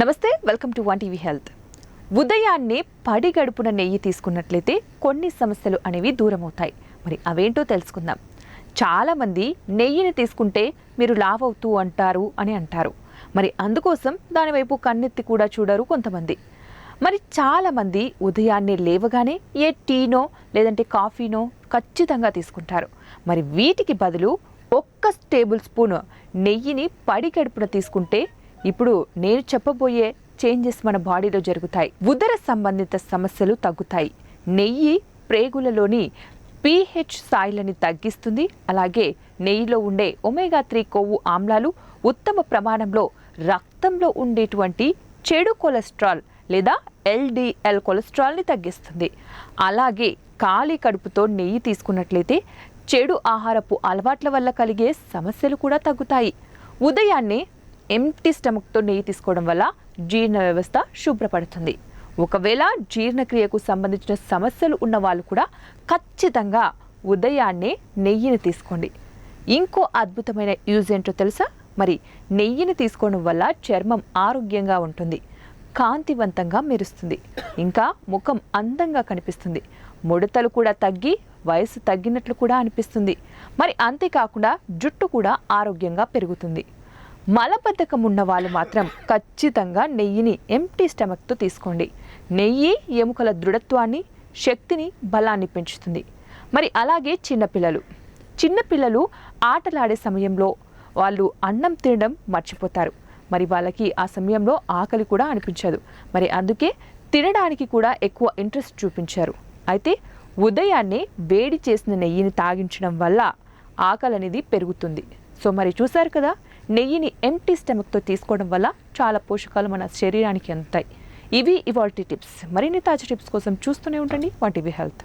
నమస్తే welcome to one TV health. ఉదయాన్నే పడి గడుపున నెయ్యి తీసుకున్నట్లయితే కొన్ని సమస్యలు అనేవి దూరం అవుతాయి మరి అవేంటో తెలుసుకుందాం. చాలామంది నెయ్యిని తీసుకుంటే మీరు లావ్ అవుతూ అంటారు అని అంటారు. మరి అందుకోసం దానివైపు కన్నెత్తి కూడా చూడరు కొంతమంది. మరి చాలామంది ఉదయాన్నే లేవగానే ఏ టీనో లేదంటే కాఫీనో ఖచ్చితంగా తీసుకుంటారు. మరి వీటికి బదులు ఒక్క టేబుల్ స్పూన్ నెయ్యిని పడి గడుపున తీసుకుంటే ఇప్పుడు నేను చెప్పబోయే చేంజెస్ మన బాడీలో జరుగుతాయి. ఉదర సంబంధిత సమస్యలు తగ్గుతాయి. నెయ్యి ప్రేగులలోని పీహెచ్ స్థాయిలని తగ్గిస్తుంది. అలాగే నెయ్యిలో ఉండే ఒమేగా త్రీ కొవ్వు ఆమ్లాలు ఉత్తమ ప్రమాణంలో రక్తంలో ఉండేటువంటి చెడు కొలెస్ట్రాల్ లేదా ఎల్డిఎల్ కొలెస్ట్రాల్ని తగ్గిస్తుంది. అలాగే ఖాళీ కడుపుతో నెయ్యి తీసుకున్నట్లయితే చెడు ఆహారపు అలవాట్ల వల్ల కలిగే సమస్యలు కూడా తగ్గుతాయి. ఉదయాన్నే ఎంటీ స్టమక్తో నెయ్యి తీసుకోవడం వల్ల జీర్ణ వ్యవస్థ శుభ్రపడుతుంది. ఒకవేళ జీర్ణక్రియకు సంబంధించిన సమస్యలు ఉన్న వాళ్ళు కూడా ఖచ్చితంగా ఉదయాన్నే నెయ్యిని తీసుకోండి. ఇంకో అద్భుతమైన యూజ్ ఏంటో తెలుసా? మరి నెయ్యిని తీసుకోవడం వల్ల చర్మం ఆరోగ్యంగా ఉంటుంది. కాంతివంతంగా మెరుస్తుంది. ఇంకా ముఖం అందంగా కనిపిస్తుంది. ముడతలు కూడా తగ్గి వయసు తగ్గినట్లు కూడా అనిపిస్తుంది. మరి అంతేకాకుండా జుట్టు కూడా ఆరోగ్యంగా పెరుగుతుంది. మలబద్ధకం ఉన్న వాళ్ళు మాత్రం ఖచ్చితంగా నెయ్యిని ఎంటీ స్టమక్తో తీసుకోండి. నెయ్యి ఎముకల దృఢత్వాన్ని శక్తిని బలాన్ని పెంచుతుంది. మరి అలాగే చిన్నపిల్లలు చిన్నపిల్లలు ఆటలాడే సమయంలో వాళ్ళు అన్నం తినడం మర్చిపోతారు. మరి వాళ్ళకి ఆ సమయంలో ఆకలి కూడా అనిపించదు. మరి అందుకే తినడానికి కూడా ఎక్కువ ఇంట్రెస్ట్ చూపించారు. అయితే ఉదయాన్నే వేడి చేసిన నెయ్యిని తాగించడం వల్ల ఆకలి అనేది పెరుగుతుంది. సో మరి చూశారు కదా? నెయ్యిని ఎంటీ స్టమక్తో తీసుకోవడం వల్ల చాలా పోషకాలు మన శరీరానికి అందుతాయి. ఇవి ఇవాల్టి టిప్స్ మరిన్ని తాజా టిప్స్ కోసం చూస్తూనే ఉండండి. వాటి టీవీ హెల్త్